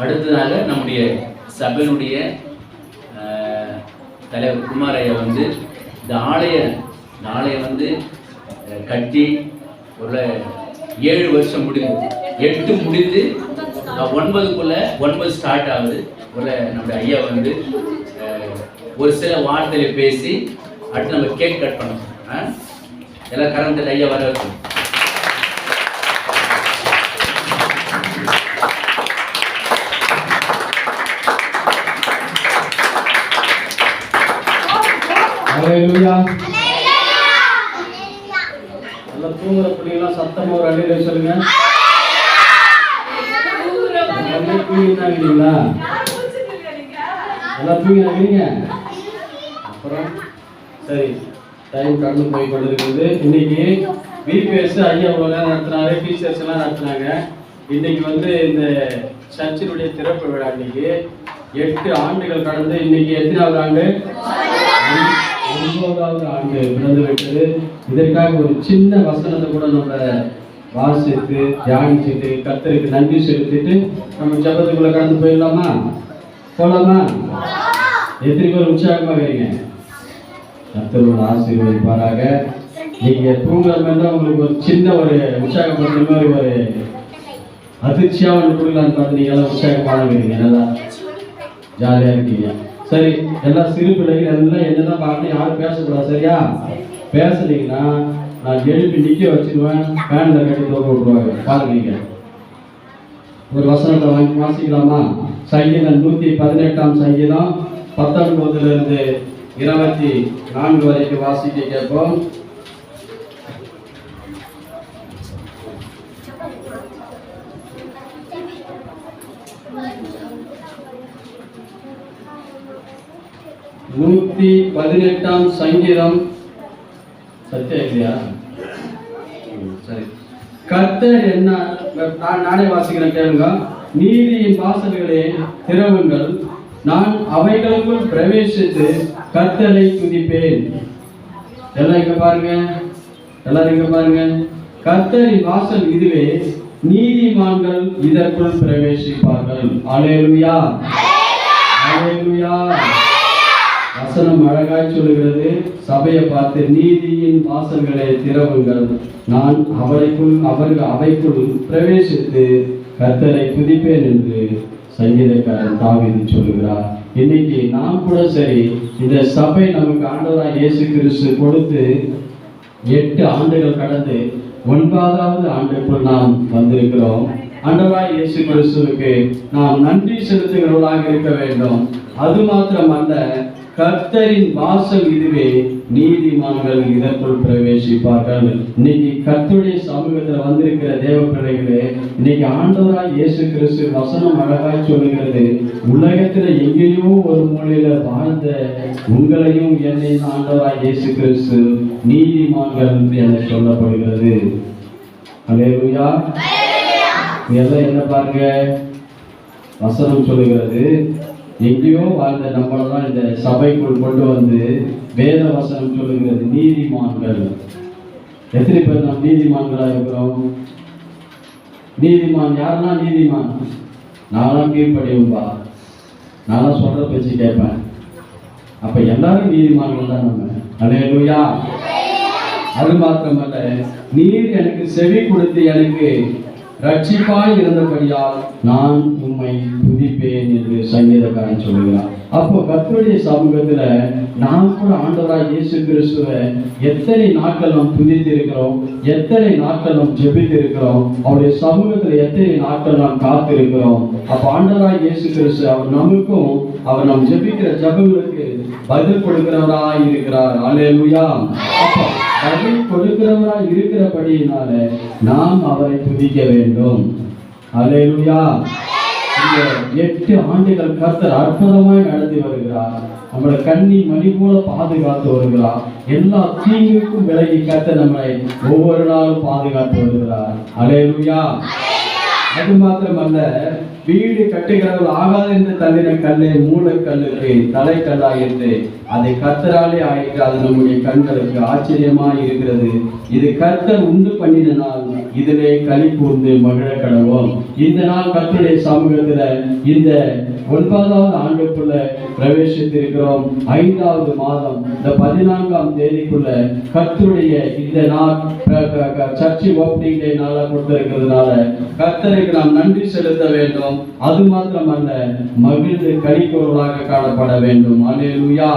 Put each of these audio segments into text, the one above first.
அடுத்ததாக நம்முடைய சபையினுடைய தலைவர் குமார் ஐயா வந்து இந்த ஆலய இந்த ஆலயம் வந்து கட்டி ஒரு ஏழு வருஷம் முடிந்து எட்டு முடிந்து ஒன்பதுக்குள்ள ஒன்பது ஸ்டார்ட் ஆகுது. ஒரு நம்முடைய ஐயா வந்து ஒரு சில வார்த்தையில பேசி அடுத்து நம்ம கேக் கட் பண்ணோம் எல்லாம் கரண்ட் ஐயா வர வைக்கணும் நல்லா தூங்குற பிள்ளைங்களாம் சத்தமா ஒரு அடியில சொல்லுங்க. நல்லா தூங்கிட்டாங்களா நல்லா தூங்கினாங்க அப்புறம் சரி டைம் கடந்து போய் கொண்டிருக்கிறது. இன்னைக்கு விபிஎஸ் ஐயா இவ்வளோ நேரம் நடத்தினாரு டீச்சர்ஸ் எல்லாம் நடத்தினாங்க. இன்னைக்கு வந்து இந்த சர்ச்சினுடைய திறப்பு விழா இன்னைக்கு. எட்டு ஆண்டுகள் கடந்து இன்னைக்கு எத்தனாவது ஆண்டு. ஒன்பதாவது ஆண்டு பிறந்து விட்டது. இதற்காக ஒரு சின்ன வசனத்தை கூட நம்ம வாசித்து தியானிச்சுட்டு கத்தருக்கு நன்றி செலுத்திட்டு நம்ம ஜபத்துக்குள்ள கடந்து போயிடலாமா? போலாமா? எத்தனை பேர் உற்சாகமா இருக்கீங்க கத்தரோட ஆசீர்வதிப்பாராக. நீங்க தூங்குற மாதிரி தான் உங்களுக்கு ஒரு சின்ன ஒரு உற்சாகப்படுற மாதிரி ஒரு அதிர்ச்சியா ஒன்று கொடுக்கலான்னு பார்த்து நீங்க எல்லாம் உற்சாகமாக இருக்கீங்க நல்லா ஜாலியா இருக்கீங்க. சரி எல்லாம் சிறு பிள்ளைகள் எல்லாம் என்னதான் பார்க்கணும் யாரும் பேசக்கூடாது சரியா? பேசுனீங்கன்னா நான் எழுப்பி நிக்க வச்சிருவேன் ஃபேன்ல கட்டி தோக்க விட்டுருவாங்க. பாருங்க ஒரு வசனத்தை வாங்கி வாசிக்கலாமா? சங்கீதம் நூத்தி பதினெட்டாம் சங்கீதம் பத்தொன்பதுல இருந்து இருபத்தி நான்கு வரைக்கும் வாசிக்க கேட்போம். நூத்தி பதினெட்டாம் சங்கீதம். சத்தியா இல்லையா? சரி. கர்த்தர் என்ன நான் நானே வாசிக்கிறேன் கேளுங்க. நீதியின் வாசல்களே திறவுங்கள் நான் அவைகளுக்குள் பிரவேசித்து கர்த்தரை துதிப்பேன். எல்லாம் இங்க பாருங்க. எல்லாரும் இங்க பாருங்க. கர்த்தரின் வாசல் இதுவே நீதிமான்கள் இதற்குள் பிரவேசிப்பார்கள். அலேலுயா அலேலுயா வசனம் அழகாய் சொல்லுகிறது சபையை பார்த்து நீதியின் வாசல்களை திறவுங்கள். நான் அவரைக்குள் அவர்கள் அவைக்குள் பிரவேசித்து கர்த்தரை துதிப்பேன் என்று சங்கீதக்காரன் தாவிதி சொல்லுகிறார். இன்னைக்கு நாம் கூட சரி இந்த சபை நமக்கு ஆண்டவராக இயேசு கிறிஸ்து கொடுத்து எட்டு ஆண்டுகள் கடந்து ஒன்பதாவது ஆண்டுக்குள் நாம் வந்திருக்கிறோம். அண்டவாய் இயேசு கிறிஸ்துவுக்கு நாம் நன்றி செலுத்துகிறவர்களாக இருக்க வேண்டும். அது மாத்திரமல்ல கர்த்தரின் வாசல் இதுவே நீதிமான்கள் இதற்குள் பிரவேசிப்பார்கள். இன்னைக்கு கர்த்தருடைய சமூகத்துல வந்திருக்கிற தேவ பிள்ளைகளே இன்னைக்கு ஆண்டவராய் இயேசு கிறிஸ்து வசனம் அழகாய் சொல்லுகிறது. உலகத்துல எங்கேயோ ஒரு மூலையில வாழ்ந்த உங்களையும் என்னையும் ஆண்டவராய் இயேசு கிறிஸ்து நீதிமான்கள் என சொல்லப்படுகிறது. அல்லேலூயா எல்லாம் என்ன பாருங்க? வசனம் சொல்லுகிறது. எங்கேயோ வாழ்ந்த நம்மளெல்லாம் இந்த சபைக்குள் கொண்டு வந்து வேத வசனம் சொல்லுகிறது நீதிமான்கள். எத்தனை பேர் நாம் நீதிமான்களாக இருக்கிறோம்? நீதிமான் யாருன்னா நீதிமான்? நானும் கீழ்படியும்பா நானும் சொல்ற பேச்சு கேட்பேன். அப்ப எல்லாரும் நீதிமான்கள் தான் நம்ம. அலையலுயா அது மாத்திரமல்ல நீர் எனக்கு செவி கொடுத்து எனக்கு ரட்சிப்பாய் இருந்தபடியால் நான் உண்மை துதிப்பேன் என்று சங்கீதக்காரன் சொல்லுகிறார் அப்போ கர்த்தருடைய சமூகத்துல நான் கூட ஆண்டவராய் இயேசு கிறிஸ்துவ எத்தனை நாட்கள் நாம் துதித்து இருக்கிறோம் எத்தனை நாட்கள் நாம் ஜெபித்து இருக்கிறோம் அவருடைய சமூகத்துல எத்தனை நாட்கள் நாம் காத்து இருக்கிறோம் அப்ப ஆண்டவராய் இயேசு கிறிஸ்து அவர் நமக்கும் அவர் நாம் ஜெபிக்கிற ஜபங்களுக்கு பதில் கொடுக்கிறவராய் இருக்கிறார். அல்லேலூயா அப்போ பதில் கொடுக்கிறவராய் இருக்கிறபடியினால நாம் அவரை துதிக்க வேண்டும். அல்லேலூயா இந்த எட்டு ஆண்டுகள் கர்த்தர் அற்புதமாய் நடத்தி வருகிறார். நம்மளை கண்ணி மணி போல பாதுகாத்து வருகிறார். எல்லா தீங்குக்கும் விலகி கர்த்தர் நம்மளை ஒவ்வொரு நாளும் பாதுகாத்து வருகிறார். அலேலுயா அது மாத்திரமல்ல வீடு கட்டுகிறவர் ஆகாது என்று தள்ளின கல்லை மூலக்கல்லுக்கு தலைக்கல்லாயிற்று அதை கத்தராலே ஆயிற்று. அது நம்முடைய கண்களுக்கு ஆச்சரியமா இருக்கிறது. இது கர்த்தர் உண்டு பண்ணினால் இதிலே களி கூர்ந்து மகிழ கடவோம். இந்த நாள் கத்துடைய சமூகத்துல இந்த ஒன்பதாவது ஆண்டுக்குள்ள பிரவேசித்திருக்கிறோம். ஐந்தாவது மாதம் இந்த பதினான்காம் தேதிக்குள்ள கத்துடைய இந்த நாள் சர்ச்சி சர்ச்சை ஓப்பனிங் டே நாளா கொடுத்திருக்கிறதுனால கத்தருக்கு நாம் நன்றி செலுத்த வேண்டும். அது மாத்திரமல்ல மகிழ்ந்து கழிப்பொருளாக காணப்பட வேண்டும். அல்லேலூயா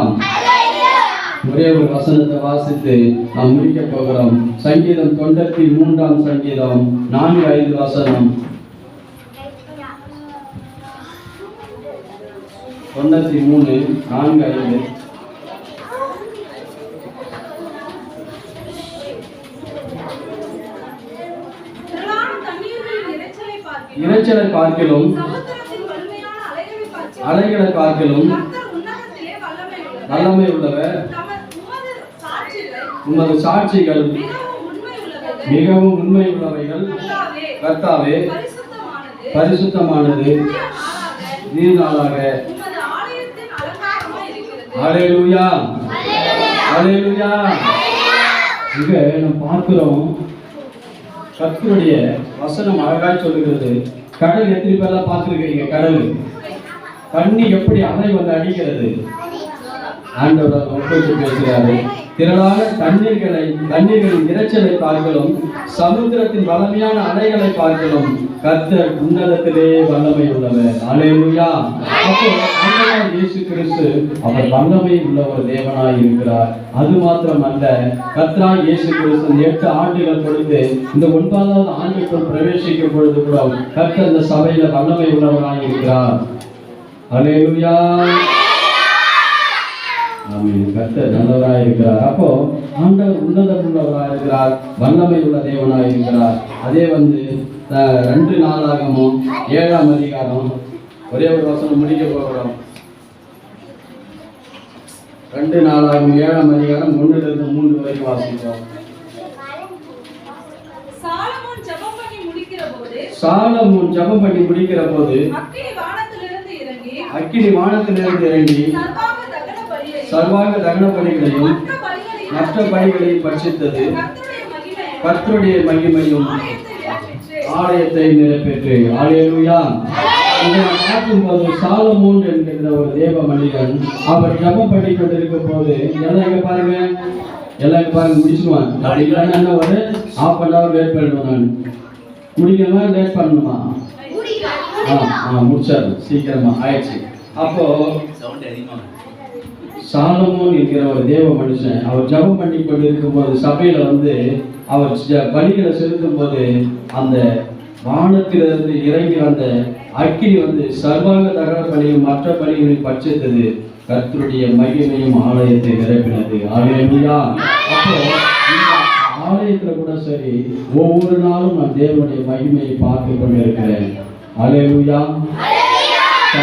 ஒரே ஒரு வசனத்தை வாசித்து நாம் முடிக்க போகிறோம். சங்கீதம் தொண்ணூத்தி மூன்றாம் சங்கீதம் நான்கு ஐந்து வசனம். தொண்ணூத்தி மூணு நான்கு ஐந்து. இரைச்சலை பார்க்கிலும் அலைகளை பார்க்கிலும் வல்லமை உள்ளவர். வல்லமை உள்ளவர் தமது உமது சாட்சிகள் உமது சாட்சிகள் மிகவும் உண்மை உள்ளவைகள். கர்த்தாவே, பரிசுத்தமானது. நீர் நாளாக நீர்நாளாக. அலையலுயா மிக அலங்காரமாய் இங்க நம்ம பார்க்கிறோம் கர்த்தருடைய வசனம் அழகாய் சொல்லுகிறது. கடல் எத்தனை பேர்லாம் பார்த்துருக்கீங்க கடல். தண்ணி எப்படி அலை வந்து அடிக்கிறது? ஆண்டவர் ஒப்பிட்டு பேசுகிறாரு. திரளான தண்ணீர்களை தண்ணீர்களின் இரைச்சலை பார்க்கலாம் சமுத்திரத்தின் வளமையான அலைகளை பார்க்கலாம் கர்த்தர் உன்னதத்திலே வல்லமை உள்ளவர் அலேலுயா அப்போ இயேசு கிறிஸ்து அவர் வல்லமை உள்ள ஒரு தேவனாய் இருக்கிறார். அது மாத்திரம் அல்ல கத்ரா இயேசு கிறிஸ்து எட்டு ஆண்டுகள் பொழுது இந்த ஒன்பதாவது ஆண்டுக்குள் பிரவேசிக்கும் பொழுது கூட கர்த்தர் இந்த சபையில வல்லமை உள்ளவராய் இருக்கிறார். அலேலுயா ஆமென். கர்த்தர் நல்லவராய் இருக்கிறார். அப்போ ஆண்டவர் உன்னதம் உள்ளவராய் இருக்கிறார். வல்லமை உள்ள தேவனாய் இருக்கிறார். அதே வந்து ரெண்டு நாளாகமும் ஏழாம் அதிகாரம். ஒரே ஒரு வசனம் முடிக்க போகிறோம். ரெண்டு நாளாகும் ஏழாம் அதிகாரம் ஒன்றுல இருந்து மூன்று வரைக்கும் வாசிக்கிறோம் சாலமோன் ஜெபம் பண்ணி முடிக்கிற போது அக்கினி வானத்திலிருந்து இறங்கி சர்வாங்க தகன பலிகளையும் மற்ற பலிகளையும் பட்சித்தது கர்த்தருடைய மகிமையும் ஆலயத்தை நிறைவேற்றி. ஆலயலுயா இதை பார்க்கும்போது சாலமோன் என்கிற ஒரு தேவ மனிதன் அவர் ஜபம் பண்ணி கொண்டிருக்கும் போது எல்லாம் இங்க பாருங்க? எல்லாம் இங்க பாருங்க முடிச்சுடுவான் அப்படி இல்லைன்னா என்ன ஒரு ஹாஃப் அன் ஹவர் லேட் பண்ணுவேன் நான். முடிக்கணுமா லேட் பண்ணணுமா? ஆ ஆ முடிச்சாரு சீக்கிரமா. ஆயிடுச்சு. அப்போ சவுண்ட் அதிகமாக சாலமோன் என்கிற ஒரு தேவ மனுஷன் அவர் ஜெபம் பண்ணி கொண்டிருக்கும் போது சபையில வந்து அவர் பலிகளை செலுத்தும் போது அந்த வானத்திலிருந்து இறங்கி வந்த அக்கினி வந்து சர்வாங்க தகர பலியும் மற்ற பலிகளையும் பட்சித்தது கர்த்தருடைய மகிமையும் ஆலயத்தை நிரப்பினது. ஆலயமையா அப்போ ஆலயத்துல கூட சரி ஒவ்வொரு நாளும் நான் தேவனுடைய மகிமையை பார்த்து கொண்டிருக்கிறேன். ஆலயமையா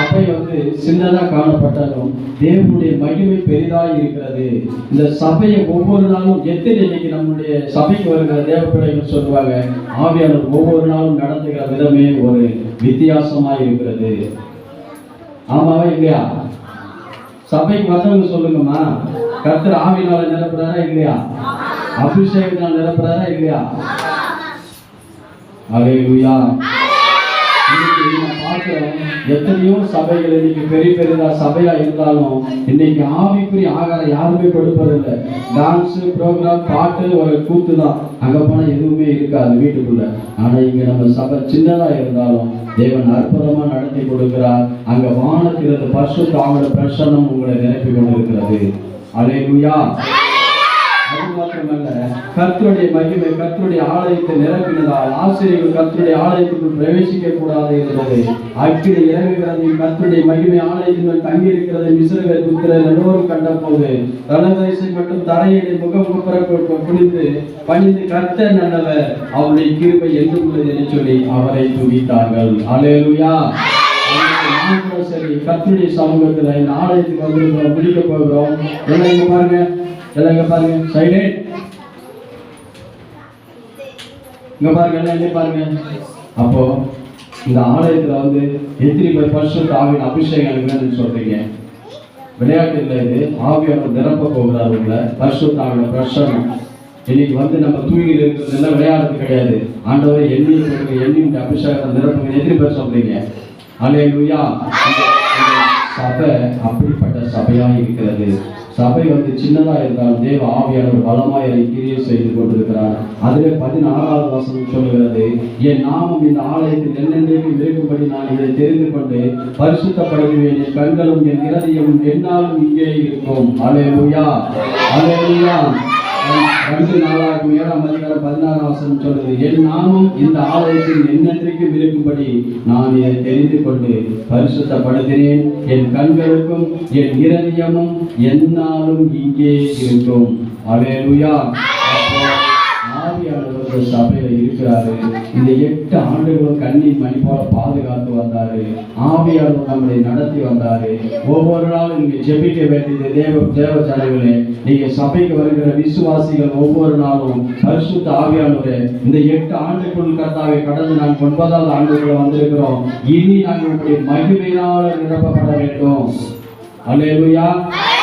சபை வந்து சின்னதா காணப்பட்டாலும் தேவனுடைய மகிமை பெரிதாய் இருக்கிறது. இந்த சபையை ஒவ்வொரு நாளும் எத்தனை இன்னைக்கு நம்முடைய சபைக்கு வருகிற தேவ பிள்ளைகள் சொல்லுவாங்க ஆவியாளர் ஒவ்வொரு நாளும் நடந்துகிற விதமே ஒரு வித்தியாசமாய் இருக்கிறது. ஆமாவா இல்லையா? சபைக்கு வந்தவங்க சொல்லுங்கம்மா கர்த்தர் ஆவினால நிரப்புறாரா இல்லையா? அபிஷேகத்தினால் நிரப்புறாரா இல்லையா? அலையா எத்தனையோ சபைகள் இன்னைக்கு பெரிய பெரியதா சபையா இருந்தாலும் இன்னைக்கு ஆவிக்குரிய ஆகாரம் யாருமே கொடுப்பதில்லை. டான்ஸ் ப்ரோக்ராம் பாட்டு ஒரு கூத்து தான் அங்க போனா எதுவுமே இருக்காது வீட்டுக்குள்ள. ஆனா இங்க நம்ம சபை சின்னதா இருந்தாலும் தேவன் அற்புதமா நடத்தி கொடுக்கிறார். அங்க வானத்திலிருந்து பசு தாமட பிரசனம் உங்களை நிரப்பி கொண்டிருக்கிறது. அலையா அது மாத்திரமல்ல கர்த்தருடைய மகிமை கர்த்தருடைய ஆலயத்தை நிரப்பினதால் ஆசிரியர்கள் கர்த்தருடைய ஆலயத்துக்குள் பிரவேசிக்க கூடாது இருந்தது அக்கினி இறங்குகிறது கர்த்தருடைய மகிமை ஆலயத்தின் மேல் தங்கி இருக்கிறது புத்திரர் எல்லோரும் கண்ட போது ரணதேசை மட்டும் தரையிலே முகம் குனிந்து பணிந்து கர்த்தர் நல்லவர் அவருடைய கிருபை என்று உள்ளது என்று சொல்லி அவரை துதித்தார்கள். அலேலுயா சரி கர்த்தருடைய சமூகத்துல இந்த ஆலயத்துக்கு வந்து முடிக்க போகிறோம் பாருங்க. எல்லாம் இங்க பாருங்க சைடு இங்க பாருங்க எல்லாம் இங்க பாருங்க அப்போ இந்த ஆலயத்துல வந்து எத்திரி பேர் பரிசுத்த ஆவியின் அபிஷேகம் இருக்குன்னு சொல்றீங்க விளையாட்டு இல்லை இது ஆவியானவர் நிரப்ப போகிறார் உங்களை பரிசுத்த ஆவியோட பிரசனம் இன்னைக்கு வந்து நம்ம தூங்கிட்டு இருக்கிறதுல விளையாடுறது கிடையாது ஆண்டவர் எண்ணி கொடுங்க எண்ணி இந்த அபிஷேகம் நிரப்புங்க எத்தனை பேர் சொல்றீங்க அலையா சபை அப்படிப்பட்ட சபையா இருக்கிறது சபை வந்து சின்னதா இருந்தாலும் தேவ ஆவியானவர் பலமாய் கிரியை செய்து கொண்டிருக்கிறார். அதிலே பதினாறாவது வசனம் சொல்லுகிறது என் நாமம் இந்த ஆலயத்தில் என்னென்றைக்கும் இருக்கும்படி நான் இதை தெரிந்து கொண்டு பரிசுத்தப்படுத்துவேன் என் கண்களும் என் இருதயமும் என்னாலும் இங்கே இருக்கும். அல்லேலூயா அல்லேலூயா ரெண்டு நாளாக ஏழாம் அதிகாரம் பதினாறாம் வசனம் சொல்றது என் நாமும் இந்த ஆலயத்தில் என்னென்றைக்கும் இருக்கும்படி நான் இதை தெரிந்து கொண்டு பரிசுத்தப்படுத்தினேன் என் கண்களுக்கும் என் இருதயமும் நாளும் இங்கே இருக்கும் அலேலுயா ஆவியானவர் சபையில இருக்கிறாரு. இந்த எட்டு ஆண்டுகளும் கண்ணீர் மணி போல பாதுகாத்து வந்தாரு. ஆவியானவர் நம்மளை நடத்தி வந்தாரு. ஒவ்வொரு நாளும் நீங்க ஜெபிக்க வேண்டியது தேவ தேவ ஜனங்களே நீங்க சபைக்கு வருகிற விசுவாசிகள் ஒவ்வொரு நாளும் பரிசுத்த ஆவியானவரே இந்த எட்டு ஆண்டுக்குள் கர்த்தாவை கடந்து நான் ஒன்பதாவது ஆண்டுக்குள்ள வந்திருக்கிறோம். இனி நாங்கள் உங்களுடைய மகிமையினால் நிரப்பப்பட வேண்டும். அல்லேலூயா அல்லேலூயா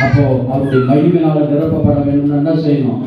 அப்போ அவருடைய மகிமையினால நிரப்பப்பட வேண்டும் என்ன செய்யணும்?